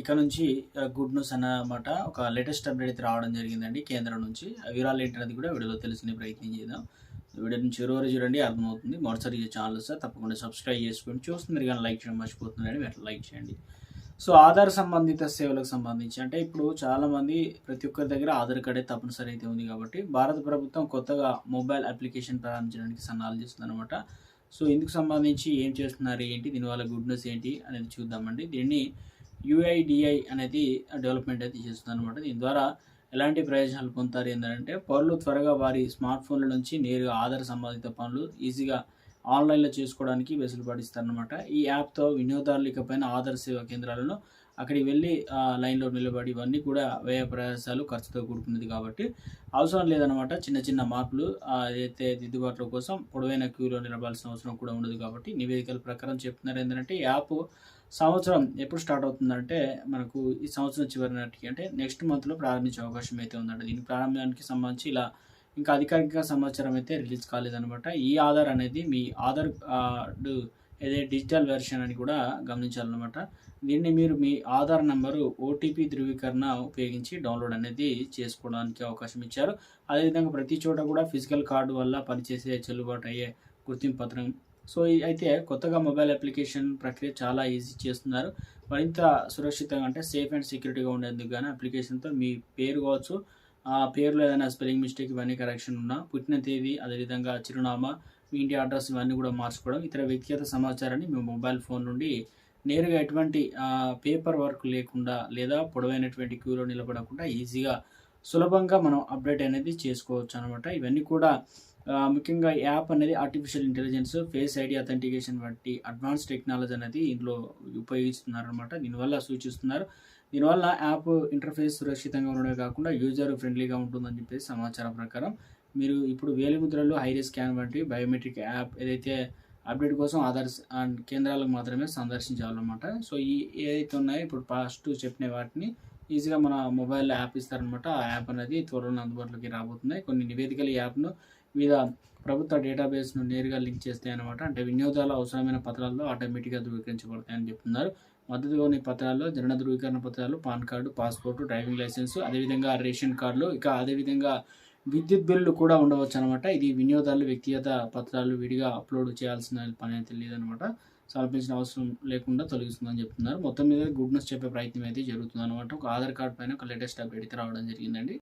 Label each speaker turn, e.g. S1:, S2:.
S1: ఇక నుంచి good news అన్నమాట ఒక లేటెస్ట్ అప్డేట్ అయితే రావడం జరిగిందండి కేంద్రం నుంచి. వివరాలు ఏంటనేది కూడా వీడియోలో తెలుసుకునే ప్రయత్నం చేద్దాం. వీడియో నుంచి చివరి చూడండి అర్థమవుతుంది. మొదటిసారి ఛానల్ వస్తే తప్పకుండా సబ్స్క్రైబ్ చేసుకోండి. చూస్తున్నారు కానీ లైక్ చేయడం మర్చిపోతుందండి వెంటనే లైక్ చేయండి. సో ఆధార్ సంబంధిత సేవలకు సంబంధించి అంటే ఇప్పుడు చాలామంది ప్రతి ఒక్కరి దగ్గర ఆధార్ కార్డే తప్పనిసరి అయితే ఉంది కాబట్టి భారత ప్రభుత్వం కొత్తగా మొబైల్ అప్లికేషన్ ప్రారంభించడానికి సన్నాహాలు చేస్తుంది అనమాట సో ఇందుకు సంబంధించి ఏం చేస్తున్నారు ఏంటి దీనివల్ల గుడ్ న్యూస్ ఏంటి అనేది చూద్దామండి. దీన్ని యుఐడిఐ అనేది డెవలప్మెంట్ అయితే చేస్తుంది అనమాట దీని ద్వారా ఎలాంటి ప్రయోజనాలు పొందుతారు ఏంటంటే పౌరులు త్వరగా వారి స్మార్ట్ ఫోన్ల నుంచి నేరుగా ఆధార్ సంబంధిత పనులు ఈజీగా ఆన్లైన్లో చేసుకోవడానికి వెసులుబాటు ఇస్తారనమాట ఈ యాప్తో వినియోగదారులు ఇకపైన ఆధార్ సేవా కేంద్రాలను అక్కడికి వెళ్ళి లైన్లో నిలబడి ఇవన్నీ కూడా వ్యయ ప్రయాసాలు ఖర్చుతో కూడుకున్నది కాబట్టి అవసరం లేదనమాట చిన్న చిన్న మార్పులు అయితే ఏదైతే దిద్దుబాట్ల కోసం పొడవైన క్యూలో నిలబాల్సిన అవసరం కూడా ఉండదు కాబట్టి నివేదికల ప్రకారం చెప్తున్నారు. ఏంటంటే యాప్ సంవత్సరం ఎప్పుడు స్టార్ట్ అవుతుందంటే మనకు ఈ సంవత్సరం చివరి నాటికి అంటే నెక్స్ట్ మంత్లో ప్రారంభించే అవకాశం అయితే ఉందంట. దీని ప్రారంభానికి సంబంధించి ఇలా ఇంకా అధికారిక సమాచారం అయితే రిలీజ్ కాలేదనమాట ఈ ఆధార్ అనేది మీ ఆధార్ కార్డు ఏదైతే డిజిటల్ వెర్షన్ అని కూడా గమనించాలన్నమాట. దీన్ని మీరు మీ ఆధార్ నంబరు ఓటీపీ ధృవీకరణ ఉపయోగించి డౌన్లోడ్ అనేది చేసుకోవడానికి అవకాశం ఇచ్చారు. అదేవిధంగా ప్రతి చోట కూడా ఫిజికల్ కార్డు వల్ల పనిచేసే చెల్లుబాటు అయ్యే గుర్తింపు పత్రం. సో అయితే కొత్తగా మొబైల్ అప్లికేషన్ ప్రక్రియ చాలా ఈజీ చేస్తున్నారు. మరింత సురక్షితంగా అంటే సేఫ్ అండ్ సెక్యూరిటీగా ఉండేందుకు కానీ అప్లికేషన్తో మీ పేరు కావచ్చు ఆ పేరులో ఏదైనా స్పెల్లింగ్ మిస్టేక్ ఇవన్నీ కరెక్షన్ ఉన్నా పుట్టిన తేదీ అదేవిధంగా చిరునామా మీ ఇంటి అడ్రస్ ఇవన్నీ కూడా మార్చుకోవడం ఇతర వ్యక్తిగత సమాచారాన్ని మీ మొబైల్ ఫోన్ నుండి నేరుగా ఎటువంటి పేపర్ వర్క్ లేకుండా లేదా పొడవైనటువంటి క్యూలో నిలబడకుండా ఈజీగా సులభంగా మనం అప్డేట్ అనేది చేసుకోవచ్చు అనమాట ఇవన్నీ కూడా ముఖ్యంగా యాప్ అనేది artificial intelligence face ID authentication వంటి అడ్వాన్స్ టెక్నాలజీ అనేది ఇందులో ఉపయోగిస్తున్నారు అనమాట దీనివల్ల సూచిస్తున్నారు. దీనివల్ల యాప్ ఇంటర్ఫేస్ సురక్షితంగా ఉండడమే కాకుండా యూజర్ ఫ్రెండ్లీగా ఉంటుందని చెప్పేసి సమాచారం ప్రకారం మీరు ఇప్పుడు వేలిముద్రలో హైరీ స్కాన్ వంటి బయోమెట్రిక్ యాప్ ఏదైతే అప్డేట్ కోసం ఆధార్ కేంద్రాలకు మాత్రమే సందర్శించాలన్నమాట. సో ఈ ఏదైతే ఉన్నాయో ఇప్పుడు ఫస్ట్ చెప్పిన వాటిని ఈజీగా మన మొబైల్లో యాప్ ఇస్తారనమాట ఆ యాప్ అనేది త్వరలో అందుబాటులోకి రాబోతున్నాయి కొన్ని నివేదికలు ఈ యాప్ను వివిధ ప్రభుత్వ డేటాబేస్ను నేరుగా లింక్ చేస్తాయి అనమాట అంటే వినియోగదారుల అవసరమైన పత్రాల్లో ఆటోమేటిక్గా ధృవీకరించబడతాయని చెప్తున్నారు. మద్దతుగా పత్రాల్లో జనన ధృవీకరణ పత్రాలు PAN card passport driving licence అదేవిధంగా రేషన్ కార్డులు ఇక అదేవిధంగా విద్యుత్ బిల్లు కూడా ఉండవచ్చు అనమాట ఇది వినియోగదారులు వ్యక్తిగత పత్రాలు విడిగా అప్లోడ్ చేయాల్సిన పని అయితే లేదనమాట సమర్పించిన అవసరం లేకుండా తొలగిస్తుందని చెప్తున్నారు. మొత్తం మీద గుడ్ న్యూస్ చెప్పే ప్రయత్నం అయితే జరుగుతుంది అనమాట ఒక ఆధార్ కార్డ్ పైన ఒక లేటెస్ట్ అప్డేట్ అయితే రావడం జరిగిందండి.